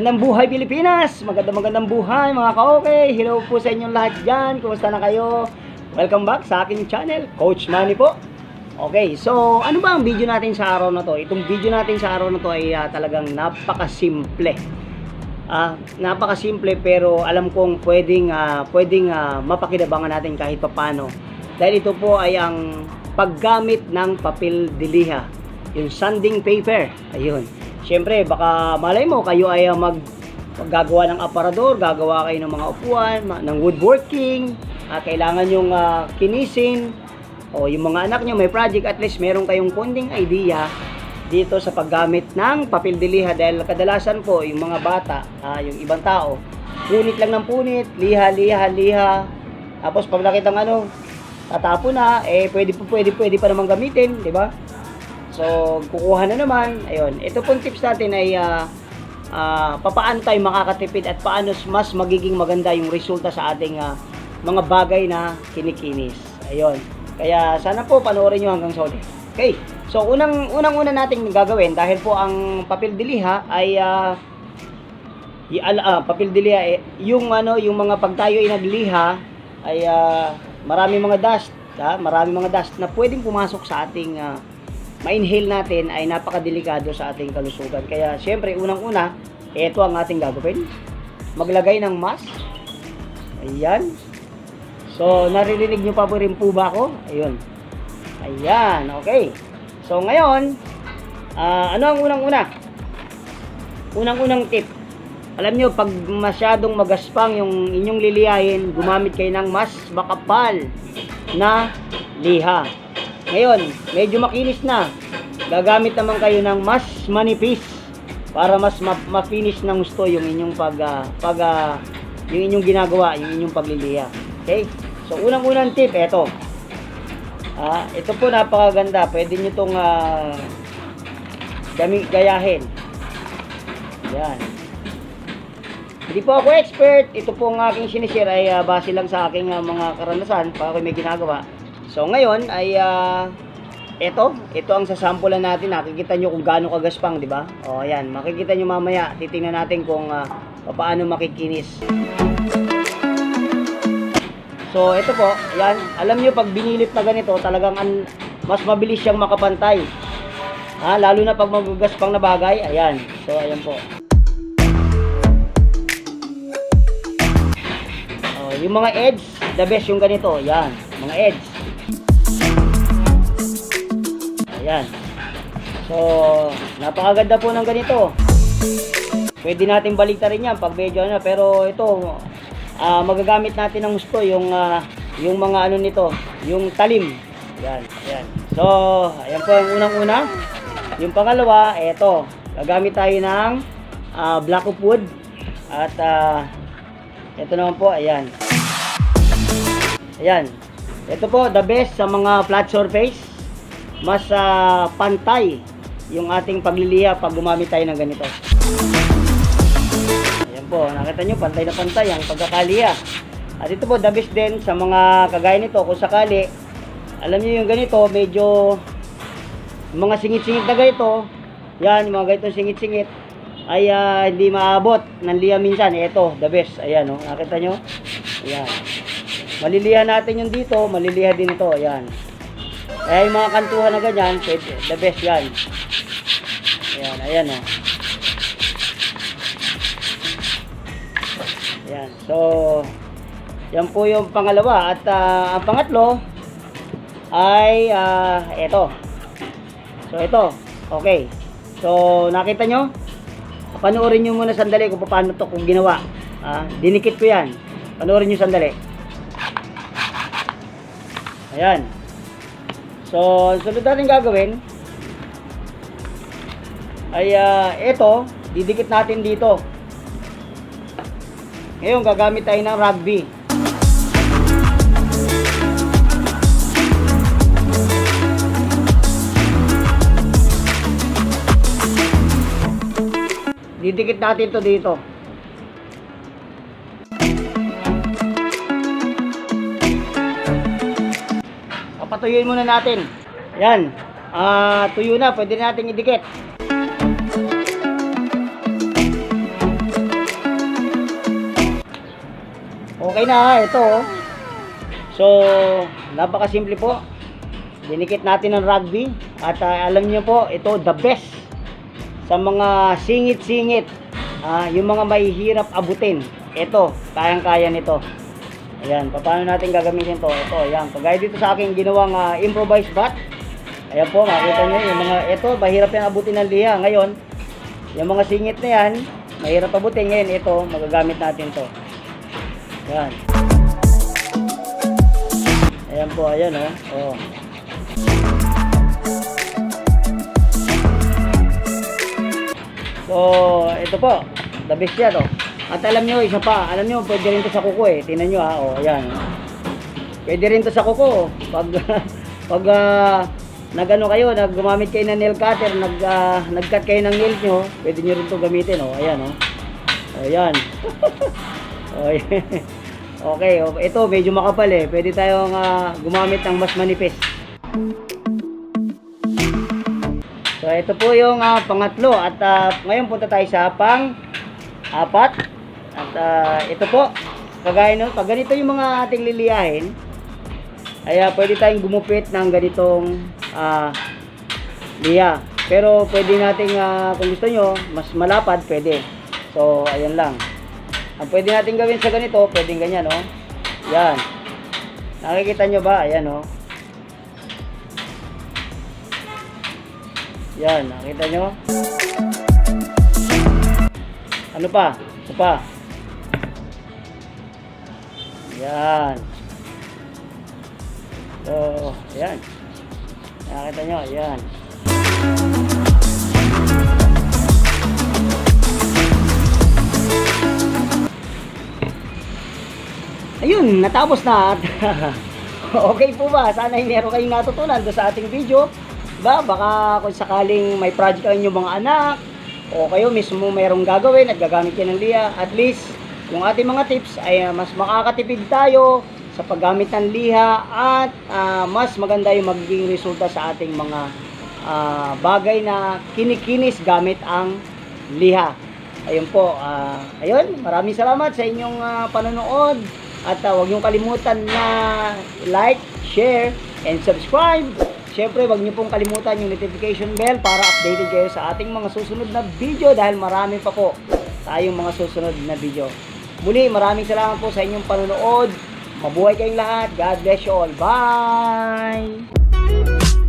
Magandang buhay Pilipinas! Magandang magandang buhay mga ka-okay! Hello po sa inyong lahat dyan! Kumusta na kayo? Welcome back sa aking channel, Coach Manny po. Okay, so ano ba ang video natin sa araw na to? Itong video natin sa araw na to ay ah, talagang napakasimple. Ah, napakasimple pero alam kong pwedeng ah, pwedeng ah, mapakinabangan natin kahit papano. Dahil ito po ay ang paggamit ng papel diliha, yung sanding paper. Ayun. Siyempre, baka malay mo kayo ay ah, mag maggagawa ng aparador, gagawa kayo ng mga upuan, ng woodworking, ah, kailangan yung ah, kinisin, o yung mga anak nyo may project, at least meron kayong konting idea dito sa paggamit ng papel diliha dahil kadalasan po yung mga bata, ah, yung ibang tao, punit lang ng punit, liha, liha, liha. Tapos pag nakita ng ano, tatapo na, eh pwede pwede, pwede pa naman gamitin, di ba? So, kukuha na naman. Ayun. Ito pong tips natin ay ah, ah, papaano tayo makakatipid at paano mas magiging maganda yung resulta sa ating ah, mga bagay na kinikinis. Ayun. Kaya sana po panoorin nyo hanggang sa uli. Okay. So, unang unang una nating gagawin dahil po ang papel diliha ay al- ah, papel diliha eh, yung ano, yung mga pag tayo ay nagliha ay ah, marami mga dust, ha? marami mga dust na pwedeng pumasok sa ating ah, ma-inhale natin ay napakadelikado sa ating kalusugan. Kaya syempre unang-una, ito ang ating gagawin. Maglagay ng mask. Ayan. So, naririnig nyo pa po rin po ba ako? Ayun. Ayan, okay. So, ngayon, ah, ano ang unang-una? Unang-unang tip. Alam nyo, pag masyadong magaspang yung inyong liliyahin, gumamit kayo ng mas makapal na liha. Ngayon, medyo makinis na. Gagamit naman kayo ng mas manipis para mas ma- ma-finish ng gusto yung inyong pag ah, pag ah, yung inyong ginagawa, yung inyong pagliliha. Okay? So unang-unang tip eto. Ah, ito po napakaganda. Pwede niyo tong gami gayahin. Yan. Hindi po ako expert. Ito po ang aking sinishare ay ah, base lang sa aking ah, mga karanasan para ako may ginagawa. So ngayon ay ah, ito, ito ang sasampulan natin. Nakikita nyo kung gaano kagaspang, di ba? O ayan, makikita nyo mamaya. Titingnan natin kung ah, paano makikinis. So ito po, yan. Alam nyo pag binilip na ganito, talagang an, mas mabilis siyang makapantay. Ha, lalo na pag magagaspang na bagay, ayan. So ayan po. Oh, yung mga edge, the best yung ganito. Yan, mga edge. Ayan. So, napakaganda po ng ganito. Pwede natin baliktarin yan pag medyo ano, pero ito, ah, magagamit natin ng gusto yung, ah, yung mga ano nito, yung talim. Ayan, ayan. So, ayan po ang unang-una. Yung pangalawa, eto, gagamit tayo ng ah, black of wood. At, ah, ito naman po, ayan. Ayan. Ito po, the best sa mga flat surface. Mas ah, pantay yung ating pagliliha pag gumamit tayo ng ganito. Ayan po, nakita nyo, pantay na pantay ang pagkakaliha. At ito po, the best din sa mga kagaya nito, kung sakali, alam nyo yung ganito, medyo mga singit-singit na ganito, yan, mga ganito singit-singit, ay ah, hindi maabot ng liha minsan. Ito, the best. Ayan, oh, nakita nyo? Ayan. Maliliha natin yung dito, maliliha din ito. Ayan. Kaya yung mga kantuhan na ganyan, pwede, the best yan. Ayan, ayan oh. Ayan, so, yan po yung pangalawa. At ah, ang pangatlo, ay, ah, ito. So, ito. Okay. So, nakita nyo? Panoorin nyo muna sandali kung paano to kung ginawa. Ah, dinikit ko yan. Panoorin nyo sandali. Ayan. So, sunod natin gagawin ay ah, ito, didikit natin dito. Ngayon, gagamit tayo ng rugby. Didikit natin to dito. Tatuyuin muna natin. Yan. Uh, tuyo na, pwede na natin idikit. Okay na, ito. Oh. So, napakasimple po. Dinikit natin ng rugby. At uh, alam niyo po, ito the best sa mga singit-singit. Uh, yung mga mahihirap abutin. Ito, kayang-kaya nito. Ayan, paano natin gagamitin to? Ito, ayan. Kagaya dito sa aking ginawang ah, improvised bat. Ayan po, makita nyo, yung mga, ito, mahirap yan abutin ng liha. Ngayon, yung mga singit na yan, mahirap abutin. Ngayon, ito, magagamit natin to. Ayan. Ayan po, ayan oh. oh. So, ito po, the best yan oh. At alam nyo, isa pa, alam nyo, pwede rin to sa kuko eh. Tingnan nyo ha, oh, ayan. Pwede rin to sa kuko. oh. Pag, pag, ah, nagano kayo, nag gumamit kayo ng nail cutter, nag, ah, nag-cut kayo ng nails nyo, pwede nyo rin to gamitin, oh. Ayan, oh. Ayan. oh, yan. okay, oh, ito medyo makapal eh. Pwede tayong ah, gumamit ng mas manipis. So, ito po yung ah, pangatlo. At ah, ngayon punta tayo sa pang apat. At ah, ito po, kagaya no, pag ganito yung mga ating liliyahin, ay ah, pwede tayong gumupit ng ganitong ah, liya. Pero pwede nating, ah, kung gusto nyo, mas malapad, pwede. So, ayan lang. Ang pwede natin gawin sa ganito, pwedeng ganyan, no? Yan. Nakikita nyo ba? Ayan, no? Yan, nakita nyo? Ano pa? Ito pa. Yan. So, yan. Nakita nyo? Yan. Ayun, natapos na. okay po ba? Sana hindi meron kayong natutunan sa ating video. Ba, baka kung sakaling may project ang inyong mga anak o kayo mismo mayroong gagawin at gagamit kayo ng liha, at least yung ating mga tips ay ah, mas makakatipid tayo sa paggamit ng liha at ah, mas maganda yung magiging resulta sa ating mga ah, bagay na kinikinis gamit ang liha. Ayun po, ah, ayun, maraming salamat sa inyong ah, panonood at ah, huwag niyong kalimutan na like, share, and subscribe. Siyempre, huwag niyo pong kalimutan yung notification bell para updated kayo sa ating mga susunod na video dahil marami pa po tayong mga susunod na video. Muli, maraming salamat po sa inyong panunood. Mabuhay kayong lahat. God bless you all. Bye!